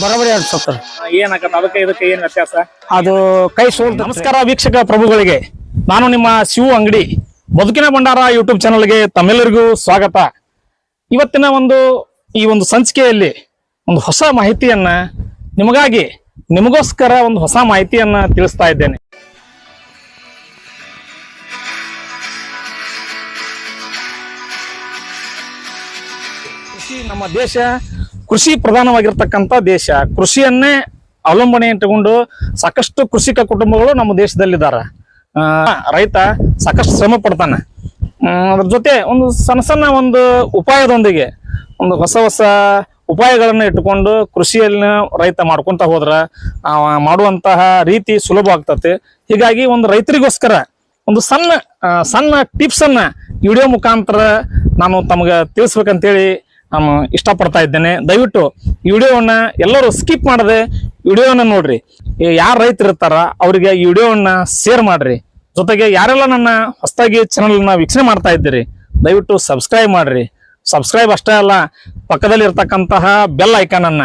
ಬರೋಬರಿ ಏನಾಗತ್ತ ಅದಕ್ಕೆ ಇದಕ್ಕೆ ಏನ್ ವ್ಯತ್ಯಾಸ? ಅದು ಕೈ ಸೋಲ್ ನಮಸ್ಕಾರ. ವೀಕ್ಷಕ ಪ್ರಭುಗಳಿಗೆ. ನಾನು ನಿಮ್ಮ ಶಿವು ಅಂಗಡಿ ಬದುಕಿನ ಭಂಡಾರ ಯೂಟ್ಯೂಬ್ ಚಾನಲ್ಗೆ ತಮ್ಮೆಲ್ಲರಿಗೂ ಸ್ವಾಗತ. ಇವತ್ತಿನ ಒಂದು ಈ ಒಂದು ಸಂಚಿಕೆಯಲ್ಲಿ ಒಂದು ಹೊಸ ಮಾಹಿತಿಯನ್ನ ನಿಮಗಾಗಿ ನಿಮಗೋಸ್ಕರ ಒಂದು ಹೊಸ ಮಾಹಿತಿಯನ್ನ ತಿಳಿಸ್ತಾ ಇದ್ದೇನೆ. ಕೃಷಿ ನಮ್ಮ ದೇಶ ಕೃಷಿ ಪ್ರಧಾನವಾಗಿರ್ತಕ್ಕಂಥ ದೇಶ. ಕೃಷಿಯನ್ನೇ ಅವಲಂಬನೆ ಇಟ್ಟುಕೊಂಡು ಸಾಕಷ್ಟು ಕೃಷಿಕ ಕುಟುಂಬಗಳು ನಮ್ಮ ದೇಶದಲ್ಲಿದ್ದಾರೆ. ರೈತ ಸಾಕಷ್ಟು ಶ್ರಮ ಪಡ್ತಾನೆ. ಅದ್ರ ಜೊತೆ ಒಂದು ಸಣ್ಣ ಸಣ್ಣ ಒಂದು ಉಪಾಯದೊಂದಿಗೆ ಒಂದು ಹೊಸ ಹೊಸ ಉಪಾಯಗಳನ್ನು ಇಟ್ಟುಕೊಂಡು ಕೃಷಿಯಲ್ಲಿ ರೈತ ಮಾಡ್ಕೊಂತ ಹೋದ್ರ ಮಾಡುವಂತಹ ರೀತಿ ಸುಲಭ ಆಗ್ತತೆ. ಹೀಗಾಗಿ ಒಂದು ರೈತರಿಗೋಸ್ಕರ ಒಂದು ಸಣ್ಣ ಸಣ್ಣ ಟಿಪ್ಸ್ ಅನ್ನ ವಿಡಿಯೋ ಮುಖಾಂತರ ನಾನು ತಮಗೆ ತಿಳಿಸ್ಬೇಕಂತೇಳಿ ನಾನು ಇಷ್ಟಪಡ್ತಾ ಇದ್ದೇನೆ. ದಯವಿಟ್ಟು ಈ ವಿಡಿಯೋವನ್ನ ಎಲ್ಲರೂ ಸ್ಕಿಪ್ ಮಾಡದೆ ವಿಡಿಯೋನ ನೋಡ್ರಿ. ಯಾರು ರೈತರು ಇರ್ತಾರ ಅವರಿಗೆ ಈ ವಿಡಿಯೋವನ್ನ ಶೇರ್ ಮಾಡ್ರಿ. ಜೊತೆಗೆ ಯಾರೆಲ್ಲ ನನ್ನ ಹೊಸದಾಗಿ ಚಾನಲ್ನ ವೀಕ್ಷಣೆ ಮಾಡ್ತಾ ಇದ್ದೀರಿ, ದಯವಿಟ್ಟು ಸಬ್ಸ್ಕ್ರೈಬ್ ಮಾಡ್ರಿ. ಸಬ್ಸ್ಕ್ರೈಬ್ ಅಷ್ಟೇ ಅಲ್ಲ ಪಕ್ಕದಲ್ಲಿ ಇರ್ತಕ್ಕಂತಹ ಬೆಲ್ ಐಕಾನ್ ಅನ್ನ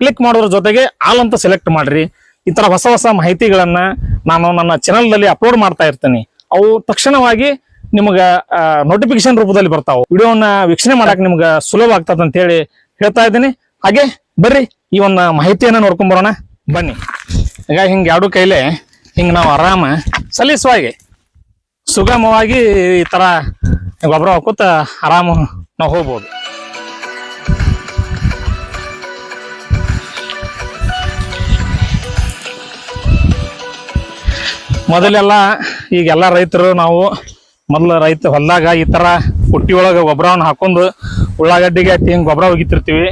ಕ್ಲಿಕ್ ಮಾಡೋದ್ರ ಜೊತೆಗೆ ಆಲ್ ಅಂತ ಸೆಲೆಕ್ಟ್ ಮಾಡ್ರಿ. ಈ ಥರ ಹೊಸ ಹೊಸ ಮಾಹಿತಿಗಳನ್ನು ನಾನು ನನ್ನ ಚಾನಲ್ನಲ್ಲಿ ಅಪ್ಲೋಡ್ ಮಾಡ್ತಾ ಇರ್ತೀನಿ. ಅವು ತಕ್ಷಣವಾಗಿ ನಿಮಗ ನೋಟಿಫಿಕೇಶನ್ ರೂಪದಲ್ಲಿ ಬರ್ತಾವೆ. ವಿಡಿಯೋನ ವೀಕ್ಷಣೆ ಮಾಡಕ್ ನಿಮ್ಗ ಸುಲಭ ಆಗ್ತದ ಅಂತ ಹೇಳಿ ಹೇಳ್ತಾ ಇದ್ದೀನಿ. ಹಾಗೆ ಬರ್ರಿ, ಈ ಒಂದು ಮಾಹಿತಿಯನ್ನ ನೋಡ್ಕೊಂಡ್ ಬರೋಣ. ಬನ್ನಿ. ಈಗ ಹಿಂಗ ಎರಡು ಕೈಲೆ ಹಿಂಗ ನಾವು ಆರಾಮ ಸಲೀಸವಾಗಿ, ಸುಗಮವಾಗಿ ಈ ತರ ಗೊಬ್ಬರ ಹಾಕೋತ ಆರಾಮ ನಾವು ಹೋಗ್ಬೋದು. ಮೊದಲೆಲ್ಲ ಈಗೆಲ್ಲ ರೈತರು ನಾವು ಮೊದಲು ರೈತ ಹೊಲ್ದಾಗ ಈ ತರ ಪುಟ್ಟಿ ಒಳಗೆ ಗೊಬ್ಬರವನ್ನು ಹಾಕೊಂಡು ಉಳ್ಳಾಗಡ್ಡಿಗೆ ಹತ್ತಿ ಹಿಂಗೆ ಗೊಬ್ಬರ ಒಗಿತಿರ್ತೀವಿ.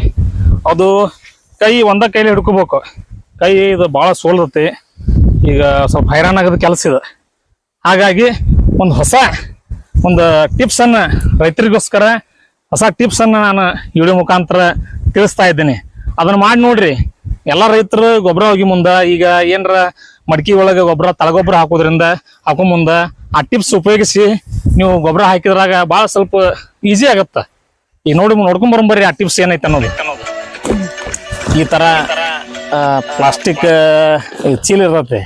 ಅದು ಕೈ ಒಂದ ಕೈಲಿ ಹಿಡ್ಕೋಬೇಕು. ಕೈ ಇದು ಭಾಳ ಸೋಲ್ದತಿ ಈಗ ಸ್ವಲ್ಪ ಆಗೋದು ಕೆಲಸ ಇದು. ಹಾಗಾಗಿ ಒಂದು ಹೊಸ ಒಂದು ಟಿಪ್ಸ್ ಅನ್ನ ರೈತರಿಗೋಸ್ಕರ ಹೊಸ ಟಿಪ್ಸ್ ಅನ್ನ ನಾನು ವಿಡಿಯೋ ಮುಖಾಂತರ ತಿಳಿಸ್ತಾ ಇದ್ದೀನಿ. ಅದನ್ನ ಮಾಡಿ ನೋಡ್ರಿ. ಎಲ್ಲ ರೈತರು ಗೊಬ್ಬರ ಹೋಗಿ ಮುಂದೆ ಈಗ ಏನರ ಮಡಕಿ ಒಳಗೆ ಗೊಬ್ಬರ, ತಳಗೊಬ್ಬರ ಹಾಕೋದ್ರಿಂದ ಹಾಕೋ ಮುಂದ ಆ ಟಿಪ್ಸ್ ಉಪಯೋಗಿಸಿ ನೀವು ಗೊಬ್ಬರ ಹಾಕಿದ್ರಾಗ ಭಾಳ ಸ್ವಲ್ಪ ಈಸಿ ಆಗತ್ತ. ಈಗ ನೋಡಿ, ನೋಡ್ಕೊಂಡ್ ಬರೋಂಬರ್ರಿ ಆ ಟಿಪ್ಸ್ ಏನೈತೆ ಅನ್ನೋದು. ಈ ತರ ಪ್ಲಾಸ್ಟಿಕ್ ಚೀಲ ಇರ್ತೈತಿ.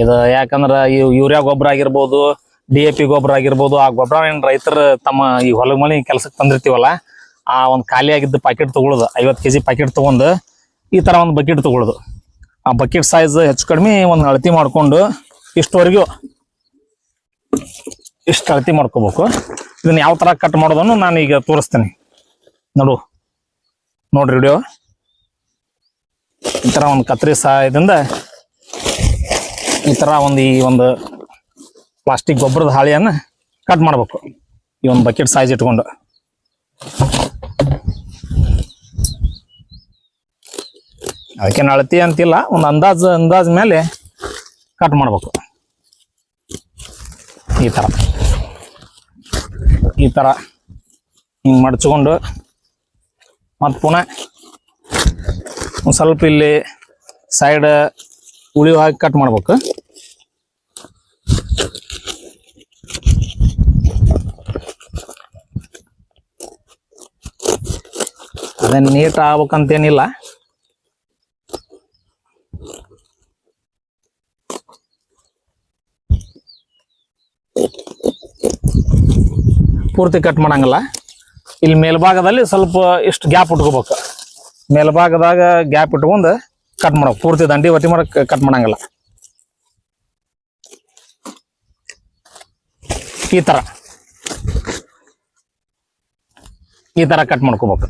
ಇದು ಯಾಕಂದ್ರ ಈ ಯೂರಿಯಾ ಗೊಬ್ಬರ ಆಗಿರ್ಬೋದು ಡಿ ಎ ಪಿ ಗೊಬ್ಬರ ಆಗಿರ್ಬೋದು, ಆ ಗೊಬ್ಬರ ಏನ್ ರೈತರು ತಮ್ಮ ಈ ಹೊಲ ಮನೆ ಕೆಲ್ಸಕ್ಕೆ ತಂದಿರ್ತೀವಲ್ಲ, ಆ ಒಂದು ಖಾಲಿಯಾಗಿದ್ದ ಪ್ಯಾಕೆಟ್ ತಗೊಳ್ಳೋದು ಐವತ್ತು ಕೆಜಿ ಪ್ಯಾಕೆಟ್ ತಗೊಂಡು ಈ ತರ ಒಂದು ಬಕೆಟ್ ತಗೊಳ್ಳೋದು ಆ ಬಕೆಟ್ ಸೈಜ್ ಹೆಚ್ಚು ಕಡಿಮೆ ಒಂದು ಅಳತಿ ಮಾಡ್ಕೊಂಡು ಇಷ್ಟವರೆಗೂ ಇಷ್ಟು ಅಳತಿ ಮಾಡ್ಕೋಬೇಕು. ಇದನ್ನ ಯಾವ ತರ ಕಟ್ ಮಾಡೋದನ್ನು ನಾನು ಈಗ ತೋರಿಸ್ತೀನಿ. ನೋಡು. ನೋಡ್ರಿ ವಿಡಿಯೋ ಈ ತರ ಒಂದು ಕತ್ರಿ ಸಹಾಯದಿಂದ ಈ ತರ ಒಂದು ಈ ಒಂದು ಪ್ಲಾಸ್ಟಿಕ್ ಗೊಬ್ಬರದ ಹಾಳೆಯನ್ನ ಕಟ್ ಮಾಡ್ಬೇಕು. ಈ ಒಂದು ಬಕೆಟ್ ಸೈಜ್ ಇಟ್ಕೊಂಡು. ಅದಕ್ಕೆ ಅಳತಿ ಅಂತಿಲ್ಲ, ಒಂದು ಅಂದಾಜು, ಅಂದಾಜ ಮೇಲೆ ಕಟ್ ಮಾಡ್ಬೇಕು. ಈ ತರ. ಈ ತರ ಹಿಂಗ್ ಮಡ್ಚ್ಕೊಂಡು ಮತ್ತು ಪುನಃ ಒಂದ್ ಸ್ವಲ್ಪ ಇಲ್ಲಿ ಸೈಡ್ ಉಳಿ ಹಾಕಿ ಕಟ್ ಮಾಡ್ಬೇಕು. ಅದೇನ್ ನೀಟ್ ಆಗ್ಬೇಕಂತೇನಿಲ್ಲ. ಪೂರ್ತಿ ಕಟ್ ಮಾಡಂಗಿಲ್ಲ. ಇಲ್ಲಿ ಮೇಲ್ಭಾಗದಲ್ಲಿ ಸ್ವಲ್ಪ ಇಷ್ಟು ಗ್ಯಾಪ್ ಇಟ್ಕೋಬೇಕು ಮೇಲ್ಭಾಗದಾಗ ಗ್ಯಾಪ್ ಇಟ್ಕೊಂಡು ಕಟ್ ಮಾಡೋ ಪೂರ್ತಿ ದಂಡಿ ಒತ್ತಿ ಮಾಡಕ್ ಕಟ್ ಮಾಡಂಗಿಲ್ಲ. ಈ ತರ. ಈ ತರ ಕಟ್ ಮಾಡ್ಕೋಬೇಕು.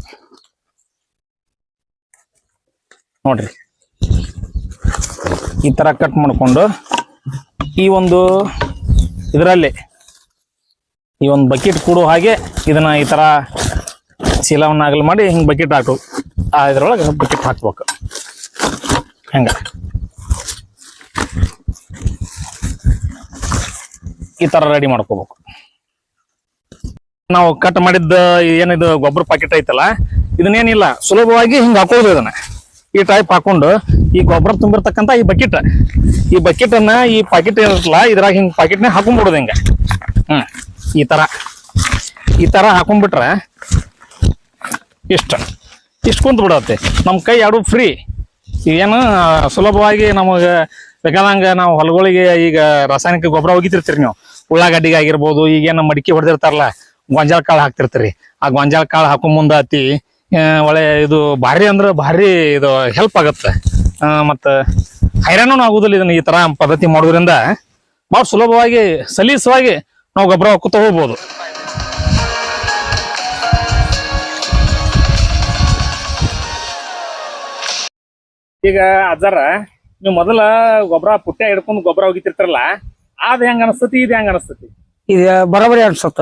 ನೋಡ್ರಿ. ಈ ತರ ಕಟ್ ಮಾಡ್ಕೊಂಡು ಈ ಒಂದು ಇದರಲ್ಲಿ ಈ ಒಂದು ಬಕೆಟ್ ಕೊಡೋ ಹಾಗೆ ಇದನ್ನ ಈ ತರ ಚೀಲವನ್ನಾಗಲಿ ಮಾಡಿ ಹಿಂಗೆ ಬಕೆಟ್ ಹಾಕು. ಇದ್ರೊಳಗೆ ಬಕೆಟ್ ಹಾಕ್ಬೇಕು. ಹೆಂಗ. ಈ ತರ ರೆಡಿ ಮಾಡ್ಕೋಬೇಕು. ನಾವು ಕಟ್ ಮಾಡಿದ್ದ ಏನಿದು ಗೊಬ್ಬರ ಪ್ಯಾಕೆಟ್ ಐತಲ್ಲ, ಇದನ್ನೇನಿಲ್ಲ, ಸುಲಭವಾಗಿ ಹಿಂಗೆ ಹಾಕೋದು ಇದನ್ನ. ಈ ಟೈಪ್ ಹಾಕೊಂಡು ಈ ಗೊಬ್ಬರ ತುಂಬಿರ್ತಕ್ಕಂಥ ಈ ಬಕೆಟ್ ಈ ಬಕೆಟ್ ಅನ್ನ ಈ ಪ್ಯಾಕೆಟ್ ಇರತ್ತಲ್ಲ, ಇದ್ರಾಗ ಹಿಂಗೆ ಪ್ಯಾಕೆಟ್ನೇ ಹಾಕೊಂಡ್ಬಿಡೋದು ಹಿಂಗ. ಹ್ಮ್. ಈ ತರ. ಈ ತರ ಹಾಕೊಂಡ್ಬಿಟ್ರೆ ಇಷ್ಟ. ಇಷ್ಟು ಕುಂತ ಬಿಡತ್ತೆ. ನಮ್ಮ ಕೈ ಎರಡು ಫ್ರೀ ಏನು, ಸುಲಭವಾಗಿ ನಮಗೆ ಬೇಕಾದಂಗೆ ನಾವು ಹೊಲಗಳಿಗೆ ಈಗ ರಾಸಾಯನಿಕ ಗೊಬ್ಬರ ಒಗಿತಿರ್ತೀರಿ ನೀವು. ಉಳ್ಳಾಗಡ್ಡಿಗೆ ಆಗಿರ್ಬೋದು ಈಗೇನು ಮಡಿಕೆ ಹೊಡೆದಿರ್ತಾರಲ್ಲ, ಗೊಂಜಾಳ ಕಾಳು ಹಾಕ್ತಿರ್ತೀರಿ. ಆ ಗೊಂಜಾಳ ಕಾಳು ಹಾಕೋ ಮುಂದೆ ಅತಿ ಒಳ್ಳೆ ಇದು ಭಾರಿ ಅಂದ್ರೆ ಭಾರಿ ಇದು ಹೆಲ್ಪ್ ಆಗತ್ತೆ. ಮತ್ತು ಮತ್ತ ಆಗೋದಿಲ್ಲ ಇದನ್ನ ಈ ತರ ಪದ್ಧತಿ ಮಾಡೋದ್ರಿಂದ. ಭಾಳ ಸುಲಭವಾಗಿ, ಸಲೀಸವಾಗಿ ನಾವು ಗೊಬ್ಬರ ಹಾಕುತ್ತಾ ಹೋಗ್ಬೋದು. ಈಗ ಅಜ್ಜಾರ ನೀವು ಮೊದಲ ಗೊಬ್ಬರ ಪುಟ್ಟ ಹಿಡ್ಕೊಂಡು ಗೊಬ್ಬರ ಹೋಗಿತಿರ್ತಾರಲ್ಲ ಅದ್ ಹೆಂಗ ಅನಸ್ತತಿ ಇದು ಹೆಂಗ ಅನಸ್ತತಿ? ಇದು ಬರೋಬರಿ ಅನ್ಸತ್ತ.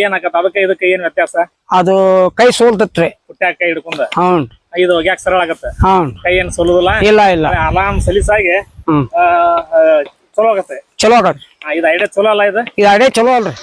ಏನ್ ಅದಕ್ಕ ಅದಕ್ಕೆ ಇದಕ್ಕೆ ಏನ್ ವ್ಯತ್ಯಾಸ? ಅದು ಕೈ ಸೋಲ್ತತ್ರಿ. ಪುಟ್ಟ ಕೈ ಹಿಡ್ಕೊಂಡ? ಹ್ಮ್ ಇದು ಒಗ್ಯಾಕ ಸರಳ ಆಗತ್ತ? ಹ್ಮ್ ಕೈ ಏನ್ ಸೋಲುದಿಲ್ಲ? ಇಲ್ಲ ಇಲ್ಲ. ಆರಾಮ್ ಸಲೀಸಾಗಿ ಚಲೋ ಆಗತ್ತೆ. ಚಲೋ ಆಗತ್ತೆ ಆ, ಇದು ಐಡಿಯಾ ಚಲೋ ಅಲ್ಲ ಇದು? ಇದು ಐಡಿಯಾ ಚಲೋ ಅಲ್ರಿ.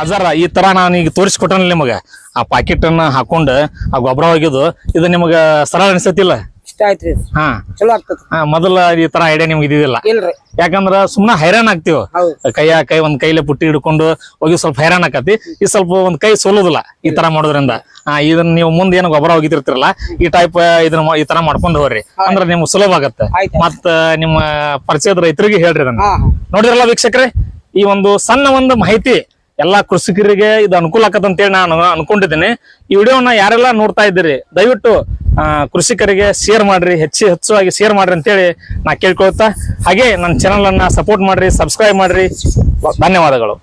ಅಜಾರ ಈ ತರ ನಾನು ಈಗ ತೋರಿಸ್ಕೊಟ್ಟನಲ್ಲ ನಿಮಗೆ. ಆ ಪಾಕೆಟ್ ಅನ್ನ ಹಾಕೊಂಡ್ ಆ ಗೊಬ್ಬರ ಹೋಗಿದ್ದು ಇದು ನಿಮಗೆ ಸರಳ ಅನ್ಸತಿಲ್ಲ. ಇಷ್ಟ ಆಯ್ತ್ರಿ ಇದು. ಹಾ. ಚಲೋ ಆಗ್ತದ ಹಾ ಮೊದಲ ಈ ತರ ಐಡಿಯಾ ನಿಮ್ಗೆ ಇದಿಲ್ಲ ಇಲ್ರಿ. ಯಾಕಂದ್ರ ಸುಮ್ನ ಹೈರಾಣ ಆಗ್ತೀವಿ? ಹೌದು. ಕೈಯ ಕೈ ಒಂದ್ ಕೈಲೆ ಪುಟ್ಟಿ ಹಿಡ್ಕೊಂಡು ಹೋಗಿ ಸ್ವಲ್ಪ ಹೈರಾಣ ಆಕತಿ. ಈ ಸ್ವಲ್ಪ ಒಂದ್ ಕೈ ಸೋಲೋದಿಲ್ಲ ಈ ತರ ಮಾಡೋದ್ರಿಂದ. ಆ ಇದನ್ನ ನೀವು ಮುಂದೆ ಏನು ಗೊಬ್ಬರ ಹೋಗಿರ್ತಿರಲ್ಲ ಈ ಟೈಪ್ ಇದನ್ನ ಮಾ- ಈ ತರ ಮಾಡ್ಕೊಂಡು ಹೋಗ್ರಿ. ಅಂದ್ರ ನಿಮ್ಗೆ ಸುಲಭ ಆಗತ್ತೆ. ಆಯ್ತು ಮತ್ತ ನಿಮ್ಮ ಪರಿಚಯದ ರೈತರಿಗೆ ಹೇಳ್ರಿ ಅದನ್ನ ಹಾ ಹಾ. ನೋಡಿರಲ್ಲ ವೀಕ್ಷಕರೇ? ಈ ಒಂದು ಸಣ್ಣ ಒಂದು ಮಾಹಿತಿ ಎಲ್ಲಾ ಕೃಷಿಕರಿಗೆ ಇದು ಅನುಕೂಲ ಆಕತ್ತ ಅಂತ ಹೇಳಿ ನಾನು ಅನ್ಕೊಂಡಿದ್ದೀನಿ. ಈ ವಿಡಿಯೋನ ಯಾರೆಲ್ಲ ನೋಡ್ತಾ ಇದ್ದೀರಿ ದಯವಿಟ್ಟು ಕೃಷಿಕರಿಗೆ ಶೇರ್ ಮಾಡ್ರಿ, ಹೆಚ್ಚು ಹೆಚ್ಚುವಾಗಿ ಶೇರ್ ಮಾಡ್ರಿ ಅಂತೇಳಿ ನಾ ಕೇಳ್ಕೊಳ್ತಾ, ಹಾಗೆ ನನ್ನ ಚಾನಲನ್ನು ಸಪೋರ್ಟ್ ಮಾಡ್ರಿ ಸಬ್ಸ್ಕ್ರೈಬ್ ಮಾಡ್ರಿ. ಧನ್ಯವಾದಗಳು.